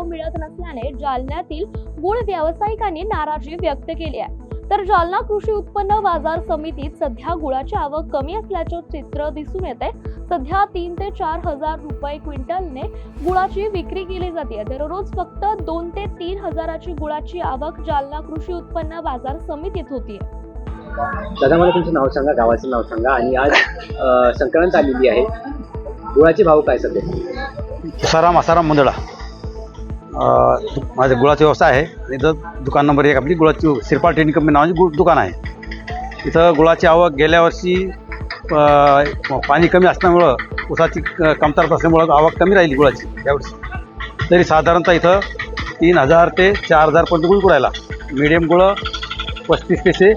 भाव मिळत नसल्याने जालन्यातील गुळ व्यावसायिकांनी नाराजी व्यक्त केली आहे. तर जालना कृषी उत्पन्न बाजार समितीत सध्या गुळाची आवक कमी असल्याचे चित्र दिसून येते. सध्या तीन ते चार हजार रुपये क्विंटलने गुळाची विक्री केली जाते. दररोज फक्त दोन ते तीन हजाराची गुळाची आवक जालना कृषी उत्पन्न बाजार समितीत होती. दादा मला तुमचं नाव सांगा गावाचं नाव सांगा. आणि आज संक्रांत आलेली आहे. गुळाचे भाव काय सध्या? तुकाराम आसाराम मुंदडा. माझा गुळाचा व्यवसाय आहे. इथं दुकान नंबर एक आपली गुळाची श्रीपाल ट्रेडिंग कंपनी नावाची गुळ दुकान आहे. इथं गुळाची आवक गेल्या वर्षी पाणी कमी असल्यामुळं ऊसाची क- कमतरता असल्यामुळं आवक कमी राहिली गुळाची यावर्षी तरी साधारणतः इथं तीन हजार ते चार हजारपर्यंत गुळ कुडायला मिडियम गुळं पस्तीस ते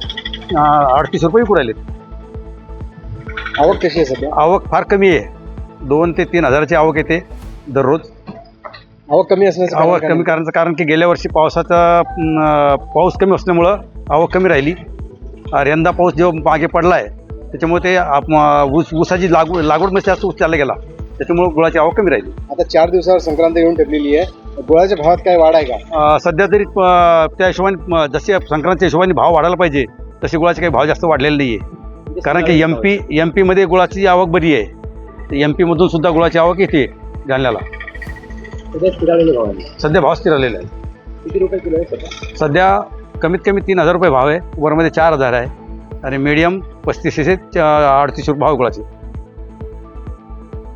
अडतीस रुपये कुडायलेत आवक कशी आहे सध्या? आवक फार कमी आहे. दोन ते तीन हजाराची आवक येते दररोज. आवक कमी असण्याचं कारण आवक काय? कमी करायचं कारण की गेल्या वर्षी पावसाचा अं, पाऊस कमी असल्यामुळं आवक कमी राहिली. आणि यंदा पाऊस जो मागे पडला आहे त्याच्यामुळे ते आप- ऊस ऊसाची लागवड लागवडमध्ये जास्त ऊस चालला गेला. त्याच्यामुळे गुळाची आवक कमी राहिली. आता चार दिवसावर संक्रांत येऊन ठरलेली आहे. गुळाच्या भावात काय वाढ आहे का? अं, सध्या तरी अं, त्या हिशोबाने जसे संक्रांतच्या हिशोबाने भाव वाढायला पाहिजे तसे गुळाचे काही भाव जास्त वाढलेले नाही आहे कारण की एम पी एम पीमध्ये गुळाची आवक बरी आहे. एम पीमधून सुद्धा गुळाची आवक येते जालन्याला. सध्या स्थिरावलेले भाव आहे. सध्या भाव स्थिर आलेला आहे. किती रुपये किलो आहे सध्या? सध्या कमीत कमी तीन हजार रुपये भाव आहे. वरमध्ये चार हजार आहे. आणि मीडियम पस्तीसशे ते अडतीस रुपये भाव गुळाचे